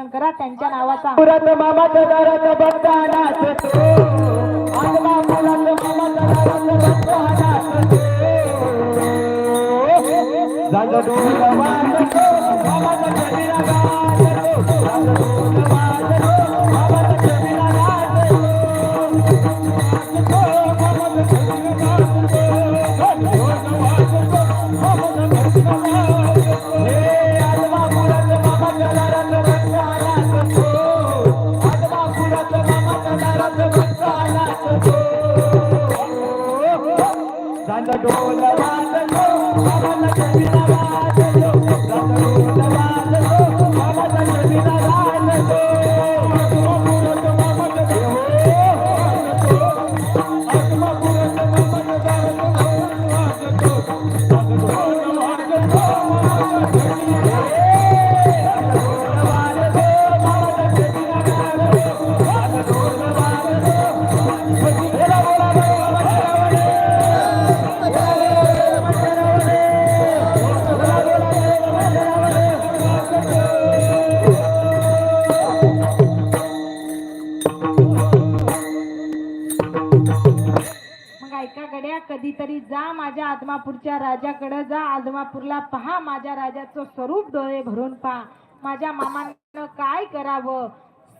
नामस्मरण करा त्यांच्या नावाचा. पुरात मामाच्या नाचतो नाचतो जाग गाजतो जाग जाग कधीतरी जा माझ्या आदमापूरच्या राजाकडे जा आदमापूरला पहा माझ्या राजाचं स्वरूप डोळे भरून पहा. माझ्या मामानं काय करावं?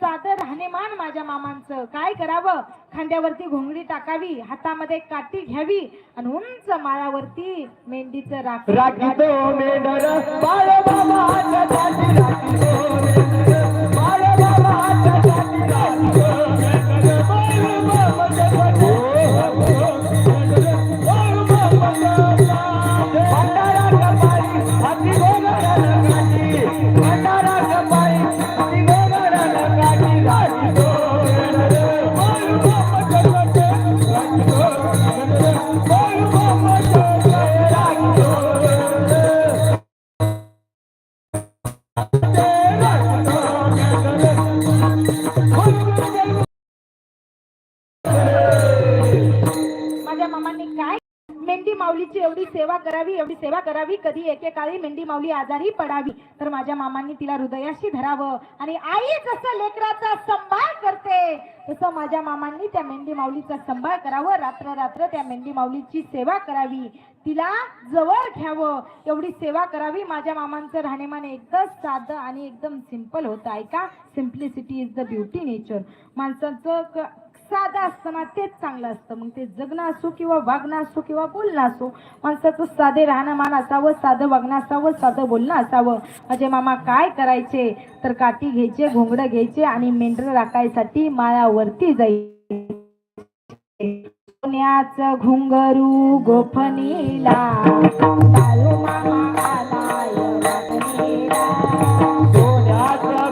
साधं राहणीमान माझ्या मामांचं काय करावं? खांद्यावरती घोंगडी टाकावी हातामध्ये काठी घ्यावी आणि उंच माळावरती मेंढीचं राख माझ्या मामांनी काय मेंढी माऊलीची एवढी सेवा करावी एवढी सेवा करावी कधी एकेकाळी मेंढी माऊली आजारी पडावी. तर माझ्या मामांनी तिला हृदयाशी धरावं आणि आई जसं लेकराचा संभाळ करते तसं माझ्या मामांनी त्या मेंढी माऊलीचा संभाळ करावं. रात्र रात्र त्या मेंढी माऊलीची सेवा करावी. तिला जवळ घ्यावं. एवढी सेवा करावी. माझ्या मामांचं राहणेमान एकदम साधं आणि एकदम सिंपल होतं. ऐका simplicity is the beauty nature माणसाचं साधं असतं ना तेच चांगलं असतं. मग ते जगणं असो किंवा वागणं असो किंवा बोलणं असो माणसाचं साधे राहणंमान असावं साधं वागणं असावं साधं बोलणं असावं. म्हणजे मामा काय करायचे? तर काठी घ्यायचे घोंगडं घ्यायचे आणि मेंढर राखायसाठी माळावरती जायचे. सोन्याच घुंगरू गोफणीला. चालू मामा आलाय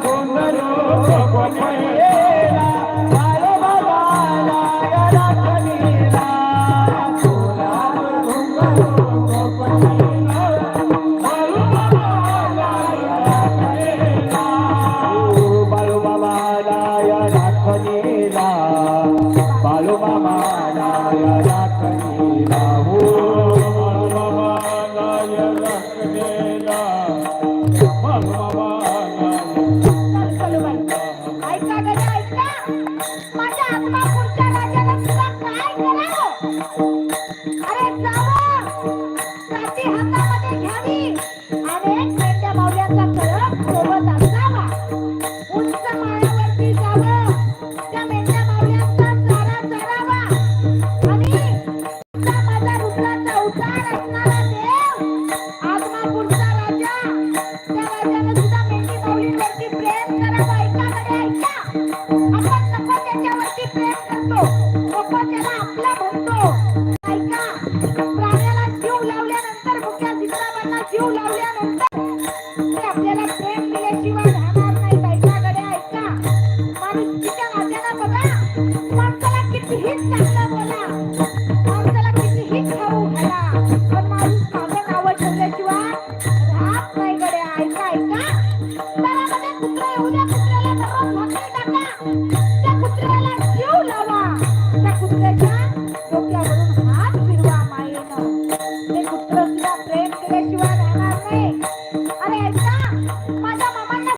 घुंगरू la la la त्या कुत्र्याला जीव लावा. त्या कुत्र्याची